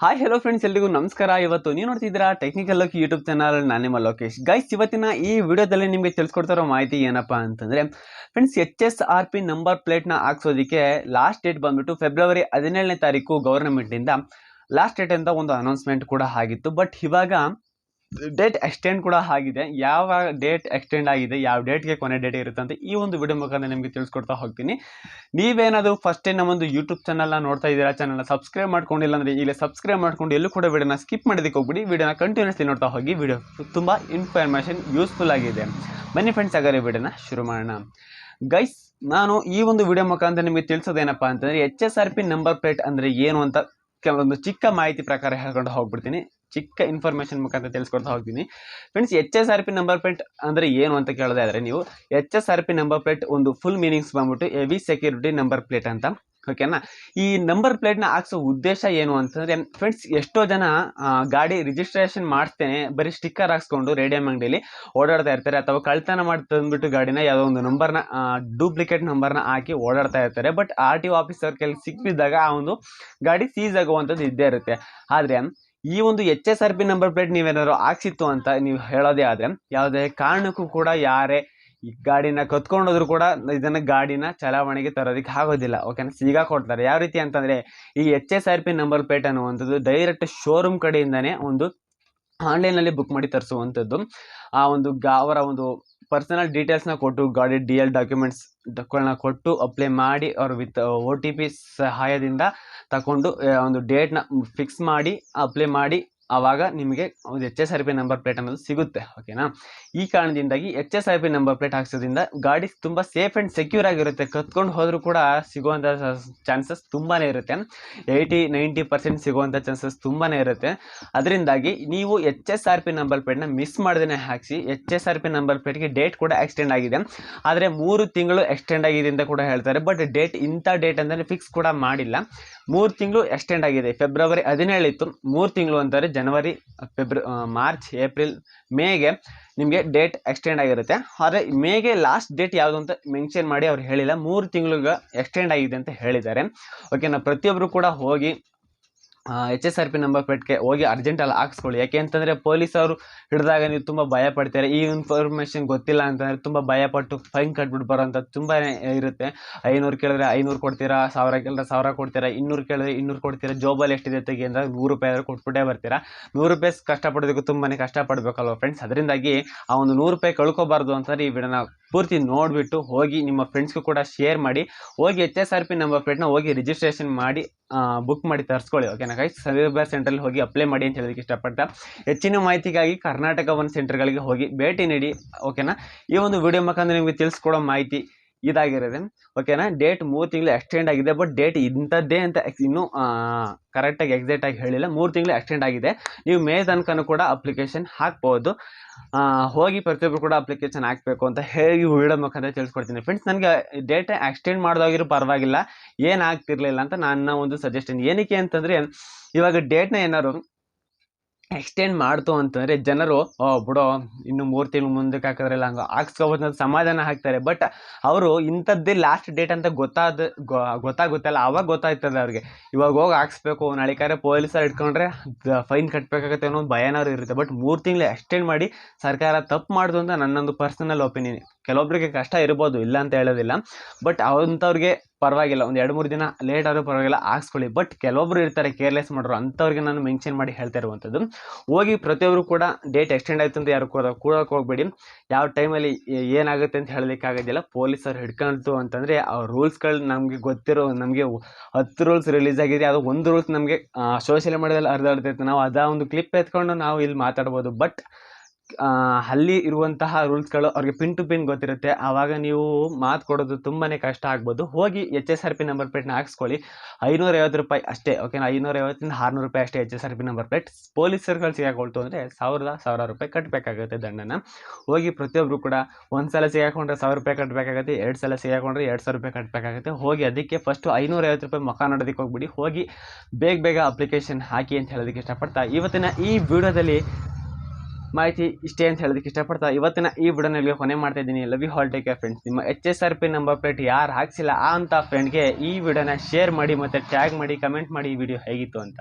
Hi hello friends ಎಲ್ರಿಗೂ ನಮಸ್ಕಾರ. ಇವತ್ತು ನೀವು ನೋಡ್ತಿದ್ದೀರಾ ಟೆಕ್ನಿಕಲ್ ಲೋಕಿ ಯೂಟ್ಯೂಬ್ ಚಾನಲ್ ನಾನು ನಿಮ್ಮ ಲೋಕೇಶ್. ಗೈಸ್ ಇವತ್ತಿನ ಈ ವಿಡಿಯೋದಲ್ಲಿ ನಿಮಗೆ ತಿಳಿಸ್ಕೊಡ್ತಾರೋ ಮಾಹಿತಿ ಏನಪ್ಪಾ ಅಂತಂದರೆ friends H S R P number ಪ್ಲೇಟ್ನ ಹಾಕ್ಸೋದಕ್ಕೆ ಲಾಸ್ಟ್ ಡೇಟ್ ಬಂದ್ಬಿಟ್ಟು ಫೆಬ್ರವರಿ ಹದಿನೇಳನೇ ತಾರೀಕು ಗೌರ್ಮೆಂಟಿಂದ ಲಾಸ್ಟ್ ಡೇಟ್ ಅಂತ ಒಂದು ಅನೌನ್ಸ್ಮೆಂಟ್ ಕೂಡ ಆಗಿತ್ತು. ಬಟ್ ಇವಾಗ ಡೇಟ್ ಎಕ್ಸ್ಟೆಂಡ್ ಕೂಡ ಆಗಿದೆ. ಯಾವ ಡೇಟ್ ಎಕ್ಸ್ಟೆಂಡ್ ಆಗಿದೆ, ಯಾವ ಡೇಟ್ಗೆ ಕೊನೆ ಡೇಟ್ ಇರುತ್ತೆ ಅಂತ ಈ ಒಂದು ವಿಡಿಯೋ ಮುಖಾಂತರ ನಿಮಗೆ ತಿಳಿಸ್ಕೊಡ್ತಾ ಹೋಗ್ತೀನಿ. ನೀವೇನಾದರೂ ಫಸ್ಟ್ ನಮ್ಮೊಂದು ಯೂಟ್ಯೂಬ್ ಚಾನಲ್ನ ನೋಡ್ತಾ ಇದ್ದೀರಾ ಚಾನಲ್ನ ಸಬ್ಸ್ಕ್ರೈಬ್ ಮಾಡ್ಕೊಂಡಿಲ್ಲ ಅಂದರೆ ಇಲ್ಲಿ ಸಬ್ಸ್ಕ್ರೈಬ್ ಮಾಡ್ಕೊಂಡು ಎಲ್ಲೂ ಕೂಡ ವಿಡಿಯೋನ ಸ್ಕಿಪ್ ಮಾಡೋದಕ್ಕೆ ಹೋಗ್ಬಿಡಿ. ವಿಡಿಯೋನ ಕಂಟಿನ್ಯೂಸ್ಲಿ ನೋಡ್ತಾ ಹೋಗಿ ವಿಡಿಯೋ ತುಂಬ ಇನ್ಫಾರ್ಮೇಷನ್ ಯೂಸ್ಫುಲ್ ಆಗಿದೆ. ಬನ್ನಿ ಫ್ರೆಂಡ್ಸ್ ಹಾಗಾದ್ರೆ ವಿಡಿಯೋನ ಶುರು ಮಾಡೋಣ. ಗೈಸ್ ನಾನು ಈ ಒಂದು ವಿಡಿಯೋ ಮುಖಾಂತರ ನಿಮಗೆ ತಿಳಿಸೋದೇನಪ್ಪ ಅಂತಂದರೆ H S R P number plate ಅಂದರೆ ಏನು ಅಂತ ಕೆಲವೊಂದು ಚಿಕ್ಕ ಮಾಹಿತಿ ಪ್ರಕಾರ ಹೇಳ್ಕೊಂಡು ಹೋಗ್ಬಿಡ್ತೀನಿ. ಚಿಕ್ಕ ಇನ್ಫಾರ್ಮೇಷನ್ ಮುಖಾಂತರ ತಿಳಿಸ್ಕೊಡ್ತಾ ಹೋಗ್ತೀನಿ. Friends H S R P number plate ಅಂದರೆ ಏನು ಅಂತ ಕೇಳೋದೇ ಆದರೆ ನೀವು H S R P number plate ಒಂದು ಫುಲ್ ಮೀನಿಂಗ್ಸ್ ಬಂದ್ಬಿಟ್ಟು ಎವಿ ಸೆಕ್ಯೂರಿಟಿ ನಂಬರ್ ಪ್ಲೇಟ್ ಅಂತ. ಓಕೆನಾ ಈ ನಂಬರ್ ಪ್ಲೇಟ್ನ ಹಾಕ್ಸೋ ಉದ್ದೇಶ ಏನು ಅಂತಂದರೆ ಫ್ರೆಂಡ್ಸ್ ಎಷ್ಟೋ ಜನ ಗಾಡಿ ರಿಜಿಸ್ಟ್ರೇಷನ್ ಮಾಡ್ತೇನೆ, ಬರೀ ಸ್ಟಿಕ್ಕರ್ ಹಾಕ್ಸ್ಕೊಂಡು ರೇಡಿಯಂ ಅಂಗಡಿಯಲ್ಲಿ ಓಡಾಡ್ತಾ ಇರ್ತಾರೆ ಅಥವಾ ಕಳ್ತನ ಮಾಡಿ ತಂದ್ಬಿಟ್ಟು ಗಾಡಿನ ಯಾವುದೋ ಒಂದು ನಂಬರ್ನ ಡೂಪ್ಲಿಕೇಟ್ ನಂಬರ್ನ ಹಾಕಿ ಓಡಾಡ್ತಾ ಇರ್ತಾರೆ. ಬಟ್ ಆರ್ ಟಿ ಆಫೀಸರ್ ಕೆಲಸ ಸಿಕ್ಕಿದ್ದಾಗ ಆ ಒಂದು ಗಾಡಿ ಸೀಸ್ ಆಗುವಂಥದ್ದು ಇದ್ದೇ ಇರುತ್ತೆ. ಆದರೆ, ಈ ಒಂದು H S R P number plate ನೀವೇನಾದ್ರು ಹಾಕ್ಸಿತ್ತು ಅಂತ ನೀವು ಹೇಳೋದೇ ಆದರೆ, ಯಾವುದೇ ಕಾರಣಕ್ಕೂ ಕೂಡ ಯಾರೇ ಈ ಗಾಡಿನ ಕತ್ಕೊಂಡೋದ್ರು ಕೂಡ ಇದನ್ನ ಗಾಡಿನ ಚಲಾವಣೆಗೆ ತರೋದಕ್ಕೆ ಆಗೋದಿಲ್ಲ ಓಕೆನಾ ಸಿಗಾ ಕೊಡ್ತಾರೆ. ಯಾವ ರೀತಿ ಅಂತಂದ್ರೆ, ಈ H S R P number plate ಅನ್ನುವಂಥದ್ದು ಡೈರೆಕ್ಟ್ ಶೋರೂಮ್ ಕಡೆಯಿಂದನೇ ಒಂದು ಆನ್ಲೈನಲ್ಲಿ ಬುಕ್ ಮಾಡಿ ತರಿಸುವಂಥದ್ದು. ಆ ಒಂದು ಗಾ, ಅವರ ಒಂದು ಪರ್ಸನಲ್ ಡೀಟೇಲ್ಸ್ನ ಕೊಟ್ಟು, ಗಾಡಿ ಡಿ ಎಲ್ ಡಾಕ್ಯುಮೆಂಟ್ಸ್ಗಳನ್ನ ಕೊಟ್ಟು ಅಪ್ಲೈ ಮಾಡಿ, ಅವರು ವಿತ್ ಒ ಟಿ ಪಿ ಸಹಾಯದಿಂದ ತಗೊಂಡು ಒಂದು ಡೇಟ್ನ ಫಿಕ್ಸ್ ಮಾಡಿ ಅಪ್ಲೈ ಮಾಡಿ ಆವಾಗ ನಿಮಗೆ ಒಂದು H S R P number plate ಅನ್ನೋದು ಸಿಗುತ್ತೆ ಓಕೆನಾ ಈ ಕಾರಣದಿಂದಾಗಿ H S R P number plate ಹಾಕ್ಸೋದ್ರಿಂದ ಗಾಡಿ ತುಂಬ ಸೇಫ್ ಆ್ಯಂಡ್ ಸೆಕ್ಯೂರ್ ಆಗಿರುತ್ತೆ. ಕತ್ಕೊಂಡು ಹೋದರೂ ಕೂಡ ಸಿಗುವಂಥ ಚಾನ್ಸಸ್ ತುಂಬಾ ಇರುತ್ತೆ. ಏಯ್ಟಿ ನೈಂಟಿ ಪರ್ಸೆಂಟ್ ಸಿಗುವಂಥ ಚಾನ್ಸಸ್ ತುಂಬಾ ಇರುತ್ತೆ. ಅದರಿಂದಾಗಿ ನೀವು H S R P number ಪ್ಲೇಟ್ನ miss ಮಾಡ್ದೇ ಹಾಕಿಸಿ H S R P number ಪ್ಲೇಟ್ಗೆ ಡೇಟ್ ಕೂಡ ಎಕ್ಸ್ಟೆಂಡ್ ಆಗಿದೆ. ಆದರೆ ಮೂರು ತಿಂಗಳು ಎಕ್ಸ್ಟೆಂಡ್ ಆಗಿದೆ ಅಂತ ಕೂಡ ಹೇಳ್ತಾರೆ ಬಟ್ ಡೇಟ್ ಇಂಥ ಡೇಟ್ ಅಂತಲೇ ಫಿಕ್ಸ್ ಕೂಡ ಮಾಡಿಲ್ಲ. ಮೂರು ತಿಂಗಳು ಎಕ್ಸ್ಟೆಂಡ್ ಆಗಿದೆ. ಫೆಬ್ರವರಿ ಹದಿನೇಳು ಇತ್ತು ಮೂರು ತಿಂಗಳು ಅಂತಾರೆ ಜನವರಿ ಫೆಬ್ರ ಮಾರ್ಚ್ ಏಪ್ರಿಲ್ ಮೇಗೆ ನಿಮಗೆ ಡೇಟ್ ಎಕ್ಸ್ಟೆಂಡ್ ಆಗಿರುತ್ತೆ. ಆದರೆ ಮೇಗೆ ಲಾಸ್ಟ್ ಡೇಟ್ ಯಾವುದು ಅಂತ ಮೆನ್ಷನ್ ಮಾಡಿ ಅವ್ರು ಹೇಳಿಲ್ಲ. ಮೂರು ತಿಂಗಳಿಗೆ ಎಕ್ಸ್ಟೆಂಡ್ ಆಗಿದೆ ಅಂತ ಹೇಳಿದ್ದಾರೆ. ಓಕೆ ನಾವು ಪ್ರತಿಯೊಬ್ಬರು ಕೂಡ ಹೋಗಿ H S R P number ಪ್ಲೇಟ್ಗೆ ಹೋಗಿ ಅರ್ಜೆಂಟಲ್ಲಿ ಹಾಕ್ಸ್ಕೊಳ್ಳಿ. ಯಾಕೆ ಅಂತಂದರೆ ಪೊಲೀಸವರು ಹಿಡಿದಾಗ ನೀವು ತುಂಬ ಭಯ ಪಡ್ತೀರಾ. ಈ ಇನ್ಫಾರ್ಮೇಷನ್ ಗೊತ್ತಿಲ್ಲ ಅಂತಂದರೆ ತುಂಬ ಭಯಪಟ್ಟು ಫೈನ್ ಕಟ್ಬಿಟ್ಟು ಬರೋಂಥ ತುಂಬಾ ಇರುತ್ತೆ. ಐನೂರು ಕೇಳಿದ್ರೆ ಐನೂರು ಕೊಡ್ತೀರಾ, ಸಾವಿರ ಕೇಳಿದ್ರೆ ಸಾವಿರ ಕೊಡ್ತೀರಾ, ಇನ್ನೂರು ಕೇಳಿದ್ರೆ ಇನ್ನೂರು ಕೊಡ್ತೀರಾ ಜೋಬಲ್ಲಿ ಎಷ್ಟಿದೆ ತೆಗಿ ಅಂದರೆ ನೂರು ರೂಪಾಯಿ ಆದರೂ ಕೊಟ್ಬಿಟ್ಟೇ ಬರ್ತೀರಾ. ನೂರು ರೂಪಾಯಿ ಕಷ್ಟಪಡೋದಕ್ಕೂ ತುಂಬಾ ಕಷ್ಟಪಡಬೇಕಲ್ವ ಫ್ರೆಂಡ್ಸ್ ಅದರಿಂದಾಗಿ ಆ ಒಂದು ನೂರು ರೂಪಾಯಿ ಕಳ್ಕೊಬಾರ್ದು ಅಂತಂದ್ರೆ ಈ ವಿಡಿಯೋನ ಪೂರ್ತಿ ನೋಡಿಬಿಟ್ಟು ಹೋಗಿ ನಿಮ್ಮ ಫ್ರೆಂಡ್ಸ್ಗೂ ಕೂಡ ಶೇರ್ ಮಾಡಿ, ಹೋಗಿ H S R P number ಪ್ಲೇಟ್ನ ಹೋಗಿ ರಿಜಿಸ್ಟ್ರೇಷನ್ ಮಾಡಿ ಬುಕ್ ಮಾಡಿ ತರಿಸ್ಕೊಳ್ಳಿ ಓಕೆನಾ ಗೈಸ್ ಸೈಬರ್ ಸೆಂಟ್ರಲ್ಲಿ ಹೋಗಿ ಅಪ್ಲೈ ಮಾಡಿ ಅಂತ ಹೇಳೋದಕ್ಕೆ ಇಷ್ಟಪಡ್ತಾ. ಹೆಚ್ಚಿನ ಮಾಹಿತಿಗಾಗಿ ಕರ್ನಾಟಕ ಒನ್ ಸೆಂಟರ್ಗಳಿಗೆ ಹೋಗಿ ಭೇಟಿ ನೀಡಿ ಓಕೆನಾ ಈ ಒಂದು ವಿಡಿಯೋ ಮುಖಾಂತರ ನಿಮಗೆ ತಿಳಿಸ್ಕೊಡೋ ಮಾಹಿತಿ ಇದಾಗಿರುತ್ತೆ ಓಕೆನಾ ಡೇಟ್ ಮೂರು ತಿಂಗಳು ಎಕ್ಸ್ಟೆಂಡ್ ಆಗಿದೆ ಬಟ್ ಡೇಟ್ ಇಂಥದ್ದೇ ಅಂತ ಇನ್ನೂ ಕರೆಕ್ಟಾಗಿ ಎಕ್ಸಾಕ್ಟ್ ಆಗಿ ಹೇಳಿಲ್ಲ. ಮೂರು ತಿಂಗಳು ಎಕ್ಸ್ಟೆಂಡ್ ಆಗಿದೆ. ನೀವು ಮೇ ತನಕನೂ ಕೂಡ ಅಪ್ಲಿಕೇಶನ್ ಹಾಕ್ಬೋದು. ಹೋಗಿ ಪ್ರತಿಯೊಬ್ಬರು ಕೂಡ ಅಪ್ಲಿಕೇಶನ್ ಹಾಕಬೇಕು ಅಂತ ಹೇಳಿ ವಿಡಿಯೋ ಮುಖಾಂತರ ತಿಳಿಸ್ಕೊಡ್ತೀನಿ. ಫ್ರೆಂಡ್ಸ್ ನನಗೆ ಡೇಟ್ ಎಕ್ಸ್ಟೆಂಡ್ ಮಾಡಿದಾಗಿರೋ ಪರವಾಗಿಲ್ಲ. ಏನು ಆಗ್ತಿರ್ಲಿಲ್ಲ ಅಂತ ನನ್ನ ಒಂದು ಸಜೆಷನ್ ಏನಕ್ಕೆ ಅಂತಂದರೆ, ಇವಾಗ ಡೇಟ್ನ ಏನಾದ್ರು ಎಕ್ಸ್ಟೆಂಡ್ ಮಾಡ್ತು ಅಂತಂದರೆ ಜನರು, ಓ, ಬಿಡೋ, ಇನ್ನು ಮೂರು ತಿಂಗಳು ಮುಂದಕ್ಕೆ ಹಾಕಿದ್ರಲ್ಲ ಹಂಗೆ ಹಾಕ್ಸ್ಕೋಬೋದು ಅಂತ ಸಮಾಧಾನ ಹಾಕ್ತಾರೆ. ಬಟ್ ಅವರು ಇಂಥದ್ದೇ ಲಾಸ್ಟ್ ಡೇಟ್ ಅಂತ ಗೊತ್ತಾದ ಗೊತ್ತಾಗುತ್ತಲ್ಲ, ಅವಾಗ ಗೊತ್ತಾಗ್ತದೆ ಅವ್ರಿಗೆ. ಇವಾಗ ಹೋಗಿ ಹಾಕ್ಸ್ಬೇಕು ನಾಳಿಕಾರೆ ಪೊಲೀಸರು ಇಟ್ಕೊಂಡ್ರೆ ಫೈನ್ ಕಟ್ಟಬೇಕಾಗತ್ತೆ ಅನ್ನೋ ಒಂದು ಇರುತ್ತೆ. ಬಟ್ ಮೂರು ತಿಂಗಳು ಎಕ್ಸ್ಟೆಂಡ್ ಮಾಡಿ ಸರ್ಕಾರ ತಪ್ಪು ಮಾಡೋದು ಅಂತ ನನ್ನೊಂದು ಪರ್ಸನಲ್ ಒಪಿನಿಯನ್ ಕೆಲವೊಬ್ಬರಿಗೆ ಕಷ್ಟ ಇರ್ಬೋದು, ಇಲ್ಲ ಅಂತ ಹೇಳೋದಿಲ್ಲ. ಬಟ್ ಅಂಥವ್ರಿಗೆ ಪರವಾಗಿಲ್ಲ. ಒಂದು ಎರಡು ಮೂರು ದಿನ ಲೇಟ್ ಆದರೂ ಪರವಾಗಿಲ್ಲ, ಹಾಕ್ಸ್ಕೊಳ್ಳಿ. ಬಟ್ ಕೆಲವೊಬ್ರು ಇರ್ತಾರೆ ಕೇರ್ಲೆಸ್ ಮಾಡೋರು, ಅಂಥವ್ರಿಗೆ ನಾನು ಮೆನ್ಷನ್ ಮಾಡಿ ಹೇಳ್ತಾ ಇರುವಂಥದ್ದು ಹೋಗಿ ಪ್ರತಿಯೊಬ್ಬರು ಕೂಡ ಡೇಟ್ ಎಕ್ಸ್ಟೆಂಡ್ ಆಯಿತು ಅಂತ ಯಾರು ಕೂಡ ಕೂಡಕ್ಕೆ ಹೋಗ್ಬೇಡಿ. ಯಾವ ಟೈಮಲ್ಲಿ ಏನಾಗುತ್ತೆ ಅಂತ ಹೇಳಲಿಕ್ಕೆ ಆಗೋದಿಲ್ಲ. ಪೊಲೀಸರು ಹಿಡ್ಕೊಂಡ್ತು ಅಂತಂದರೆ ಆ ರೂಲ್ಸ್ಗಳು ನಮಗೆ ಗೊತ್ತಿರೋ, ನಮಗೆ ಹತ್ತು ರೂಲ್ಸ್ ರಿಲೀಸ್ ಆಗಿದೆ ಅದು ಒಂದು ರೂಲ್ಸ್ ನಮಗೆ ಸೋಷಿಯಲ್ ಮೀಡಿಯಾದಲ್ಲಿ ಹರಿದಾಡ್ತೈತೆ ನಾವು ಅದ ಒಂದು ಕ್ಲಿಪ್ ಎತ್ಕೊಂಡು ನಾವು ಇಲ್ಲಿ ಮಾತಾಡ್ಬೋದು. ಬಟ್ ಅಲ್ಲಿ ಇರುವಂತಹ ರೂಲ್ಸ್ಗಳು ಅವ್ರಿಗೆ ಪಿನ್ ಟು ಪಿನ್ ಗೊತ್ತಿರುತ್ತೆ. ಆವಾಗ ನೀವು ಮಾತು ಕೊಡೋದು ತುಂಬಾ ಕಷ್ಟ ಆಗ್ಬೋದು. ಹೋಗಿ H S R P number ಪ್ಲೇಟ್ನ ಹಾಕ್ಸ್ಕೊಳ್ಳಿ. ಐನೂರೈವತ್ತು ರೂಪಾಯಿ ಅಷ್ಟೇ ಓಕೆನಾ ಐನೂರೈವತ್ತಿಂದ ಆರುನೂರು ರೂಪಾಯಿ ಅಷ್ಟೇ H S R P number plate ಪೊಲೀಸರುಗಳು ಸಿಗಾಕೊಳ್ತು ಅಂದರೆ ಸಾವಿರದ ಸಾವಿರಾರು ರೂಪಾಯಿ ಕಟ್ಟಬೇಕಾಗುತ್ತೆ ದಂಡನ. ಹೋಗಿ ಪ್ರತಿಯೊಬ್ಬರು ಕೂಡ ಒಂದು ಸಲ ಸಿಗಾಕೊಂಡ್ರೆ ಸಾವಿರ ರೂಪಾಯಿ ಕಟ್ಟಬೇಕಾಗುತ್ತೆ ಎರಡು ಸಲ ಸಿಗಾಕೊಂಡ್ರೆ ಎರಡು ಸಾವಿರ ರೂಪಾಯಿ ಕಟ್ಟಬೇಕಾಗುತ್ತೆ ಹೋಗಿ ಅದಕ್ಕೆ ಫಸ್ಟು ಐನೂರೈವತ್ತು ರೂಪಾಯಿ ಮುಖ ನೋಡೋದಕ್ಕೆ ಹೋಗ್ಬಿಡಿ. ಹೋಗಿ ಬೇಗ ಬೇಗ ಅಪ್ಲಿಕೇಶನ್ ಹಾಕಿ ಅಂತ ಹೇಳೋದಕ್ಕೆ ಇಷ್ಟಪಡ್ತಾ. ಇವತ್ತಿನ ಈ ವಿಡಿಯೋದಲ್ಲಿ ಮಾಹಿತಿ ಇಷ್ಟೇ ಅಂತ ಹೇಳೋದಕ್ಕೆ ಇಷ್ಟಪಡ್ತಾ ಇವತ್ತಿನ ಈ ವಿಡಿಯೋನಲ್ಲಿ ಕೊನೆ ಮಾಡ್ತಾ ಇದ್ದೀನಿ. Love you all take friends ನಿಮ್ಮ H S R P number plate ಯಾರು ಹಾಕ್ಸಿಲ್ಲ ಆ ಅಂತ ಫ್ರೆಂಡ್ಗೆ ಈ ವಿಡಿಯೋನ ಶೇರ್ ಮಾಡಿ ಮತ್ತು ಟ್ಯಾಗ್ ಮಾಡಿ ಕಮೆಂಟ್ ಮಾಡಿ ಈ ವಿಡಿಯೋ ಹೇಗಿತ್ತು ಅಂತ.